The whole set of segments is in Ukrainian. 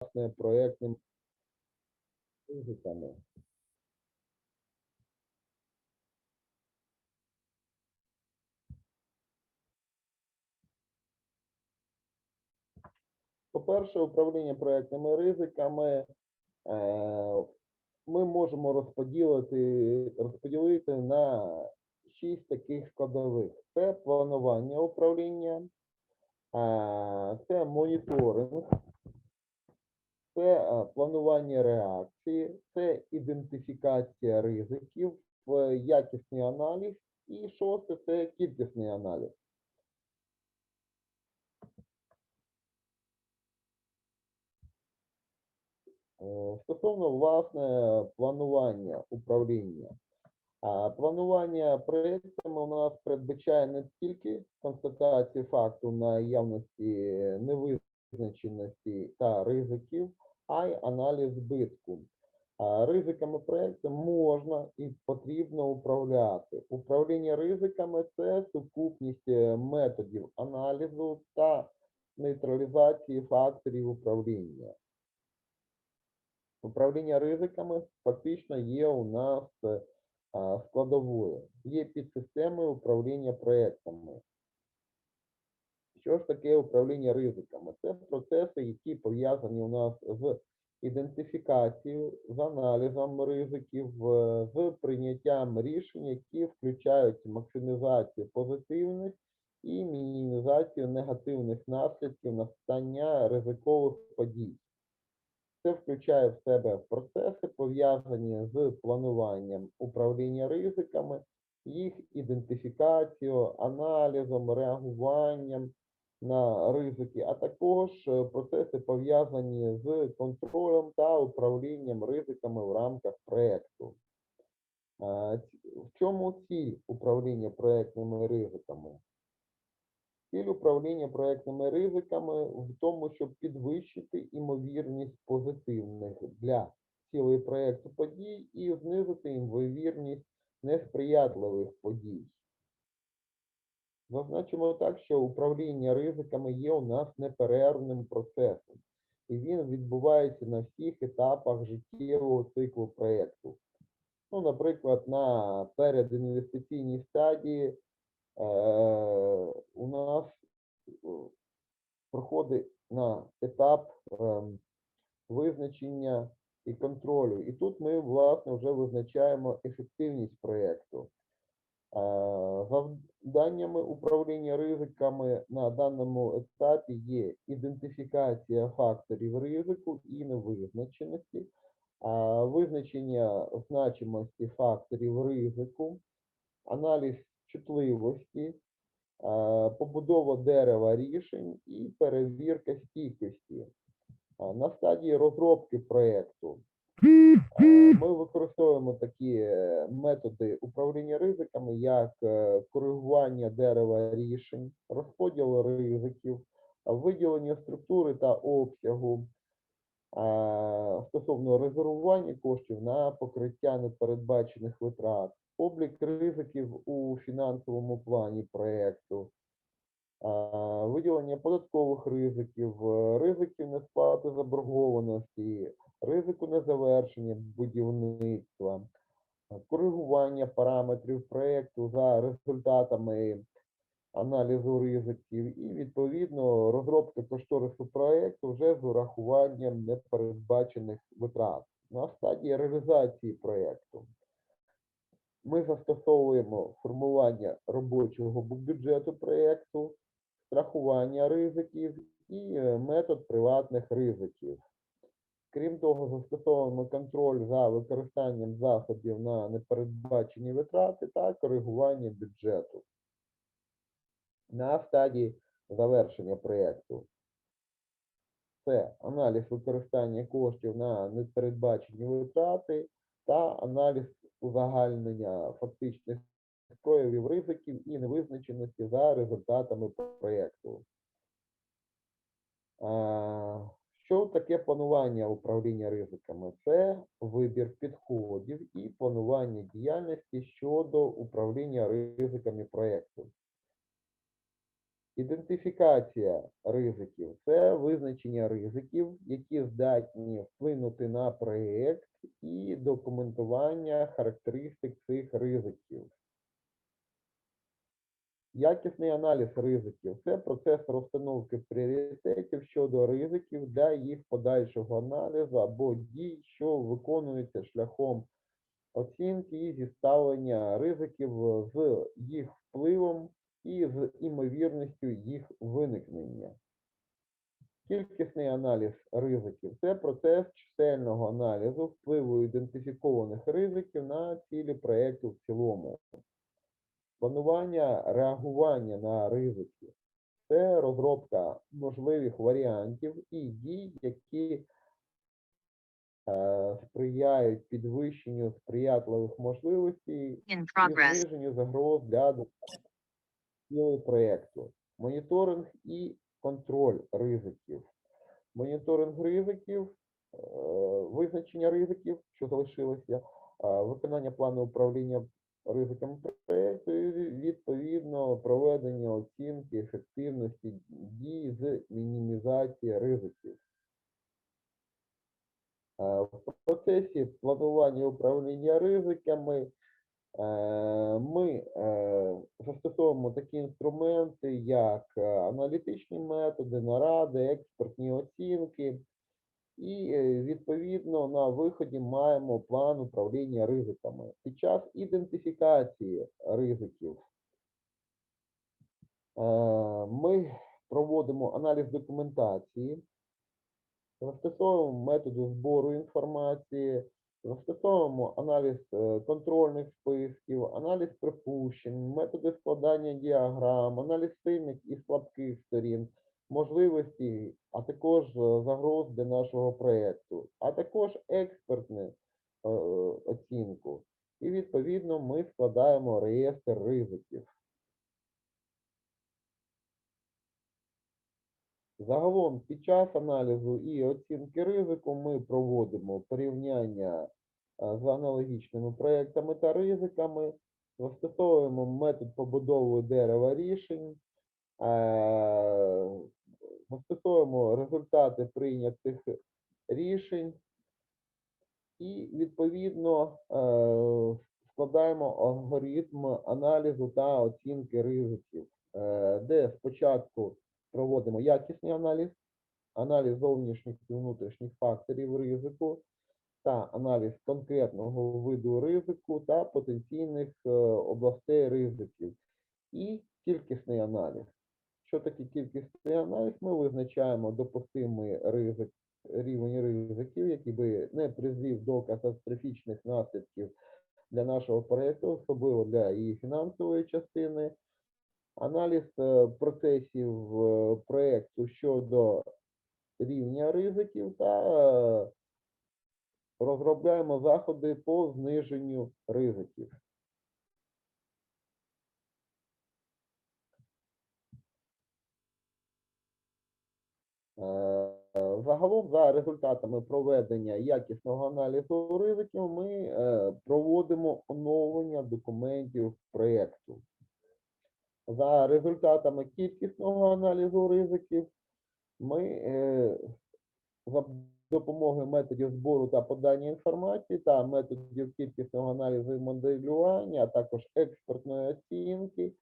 власне проєктним ризиками. По-перше, управління проєктними ризиками е, ми можемо розподілити, розподілити на шість таких складових. Це планування управління, е, це моніторинг, це е, планування реакції, це ідентифікація ризиків, е, якісний аналіз і шосте це кількісний аналіз. Е, Стосовно власне планування управління. Планування проєктами у нас передбачає не тільки констатацію факту наявності невизначеності та ризиків, а й аналіз збитку. Ризиками проєкту можна і потрібно управляти. Управління ризиками це сукупність е, методів аналізу та нейтралізації факторів управління. Управління ризиками фактично є у нас е, складовою. Є підсистеми управління проектами. Що ж таке управління ризиками? Це процеси, які пов'язані у нас з ідентифікацією, з аналізом ризиків, е, з прийняттям рішень, які включають максимізацію позитивних і мінімізацію негативних наслідків настання ризикових подій. Це включає в себе процеси, пов'язані з плануванням управління ризиками, їх ідентифікацією, аналізом, реагуванням на ризики, а також е, процеси пов'язані з контролем та управлінням ризиками в рамках проєкту. В чому ціль управління проєктними ризиками? Ціль управління проектними ризиками в тому, щоб підвищити імовірність позитивних для цілої проекту подій і знизити ймовірність несприятливих подій. Зазначимо так, що управління ризиками є у нас неперервним процесом, і він відбувається на всіх етапах життєвого циклу проєкту. Ну, наприклад, на передінвестиційній стадії е, у нас е, проходить на етап ем, визначення і контролю. І тут ми, власне, вже визначаємо ефективність проєкту. Завданнями управління ризиками на даному етапі є ідентифікація факторів ризику і невизначеності, визначення значимості факторів ризику, аналіз чутливості, побудова дерева рішень і перевірка стійкості. На стадії розробки проєкту ми використовуємо такі е, методи управління ризиками, як е, коригування дерева рішень, розподіл ризиків, виділення структури та обсягу, стосовно резервування коштів на покриття непередбачених витрат, облік ризиків у фінансовому плані проєкту, виділення податкових ризиків, е, ризиків несплати заборгованості, ризику незавершення будівництва, коригування параметрів проєкту за результатами аналізу ризиків і, відповідно, розробка кошторису проєкту вже з урахуванням непередбачених витрат. На стадії реалізації проєкту ми застосовуємо формування робочого бюджету проєкту, страхування ризиків і е, метод приватних ризиків. Крім того, застосовуємо контроль за використанням засобів на непередбачені витрати та коригування бюджету. На стадії завершення проєкту це аналіз використання коштів на непередбачені витрати та аналіз узагальнення фактичних проявів ризиків і невизначеності за результатами проєкту. Що таке планування управління ризиками? Це вибір підходів і планування діяльності щодо управління ризиками проєкту. Ідентифікація ризиків це визначення ризиків, які здатні вплинути на проєкт і документування характеристик цих ризиків. Якісний аналіз ризиків це процес розстановки пріоритетів щодо ризиків для їх подальшого аналізу або дій, що виконуються шляхом оцінки і зіставлення ризиків з їх впливом і з імовірністю їх виникнення. Кількісний аналіз ризиків це процес чисельного аналізу впливу ідентифікованих ризиків на цілі проєкту в цілому. Планування реагування на ризики це розробка можливих варіантів і дій, які е, сприяють підвищенню сприятливих можливостей і зниженню загроз для цілого проєкту. Моніторинг і контроль ризиків. Моніторинг ризиків, е, визначення ризиків, що залишилося, е, виконання плану управління ризиками проєкту і відповідно проведення оцінки ефективності дій з мінімізації ризиків. Е, В процесі планування управління ризиками е, ми е, застосовуємо такі інструменти, як аналітичні методи, наради, експертні оцінки, і е, відповідно на виході маємо план управління ризиками. Під час ідентифікації ризиків е, ми проводимо аналіз документації, застосовуємо методи збору інформації, застосовуємо аналіз е, контрольних списків, аналіз припущень, методи складання діаграм, аналіз сильних і слабких сторін, можливості, а також е, загроз для нашого проєкту, а також експертну е, оцінку. І відповідно ми складаємо реєстр ризиків. Загалом під час аналізу і оцінки ризику ми проводимо порівняння е, з аналогічними проектами та ризиками, застосовуємо метод побудови дерева рішень, застосовуємо результати прийнятих рішень і відповідно е, складаємо алгоритм аналізу та оцінки ризиків, е, де спочатку проводимо якісний аналіз, аналіз зовнішніх і внутрішніх факторів ризику та аналіз конкретного виду ризику та потенційних е, областей ризиків і кількісний аналіз. Що таке кількісний аналіз? Ми визначаємо допустимий ризик, рівень ризиків, який би не призвів до катастрофічних наслідків для нашого проєкту, особливо для її фінансової частини аналіз е, процесів е, проекту щодо рівня ризиків та е, розробляємо заходи по зниженню ризиків. Е, Загалом, за результатами проведення якісного аналізу ризиків, ми е, проводимо оновлення документів проєкту. За результатами кількісного аналізу ризиків ми е, за допомогою методів збору та подання інформації та методів кількісного аналізу і моделювання, а також експертної оцінки, е,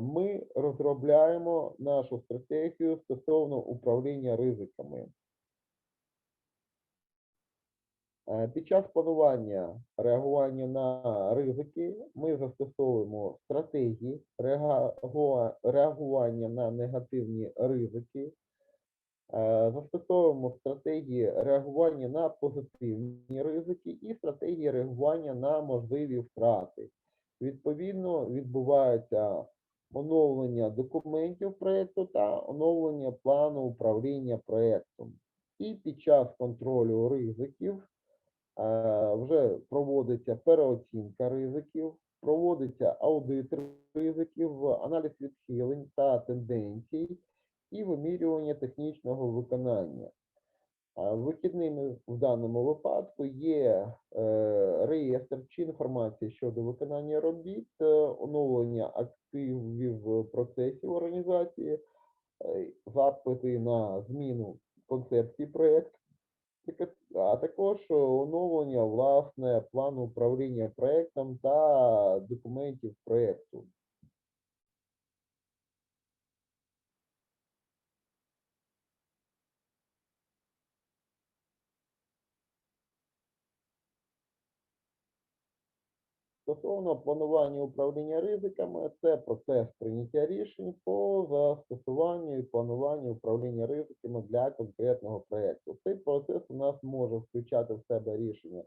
ми розробляємо нашу стратегію стосовно управління ризиками. Е, Під час планування реагування на ризики ми застосовуємо стратегії реагування на негативні ризики, е, застосовуємо стратегії реагування на позитивні ризики і стратегії реагування на можливі втрати. Відповідно, відбувається оновлення документів проєкту та оновлення плану управління проєктом. І під час контролю ризиків е, вже проводиться переоцінка ризиків, проводиться аудит ризиків, аналіз відхилень та тенденцій і вимірювання технічного виконання. Вихідними в даному випадку є е, реєстр чи інформація щодо виконання робіт, е, оновлення активів процесів організації, е, запити на зміну концепції проєкту, а також оновлення власне плану управління проєктом та документів проєкту. Стосовно планування управління ризиками, це процес прийняття рішень по застосуванню і плануванню управління ризиками для конкретного проєкту. Цей процес у нас може включати в себе рішення е,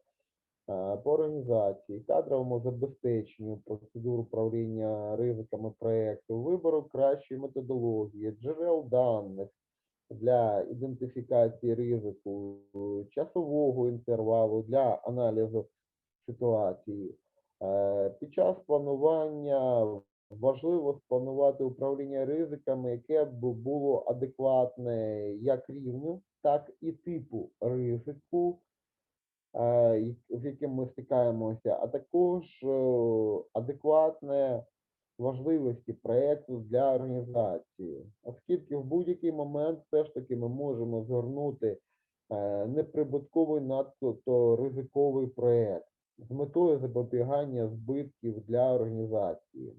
по організації, кадровому забезпеченню, процедур управління ризиками проєкту, вибору кращої методології, джерел даних для ідентифікації ризику, часового інтервалу для аналізу ситуації. Е, Під час планування важливо спланувати управління ризиками, яке б було адекватне як рівню, так і типу ризику, е, з яким ми стикаємося, а також е, адекватне важливості проєкту для організації, оскільки в будь-який момент все ж таки ми можемо згорнути неприбутковий надто ризиковий проєкт з метою запобігання збитків для організації.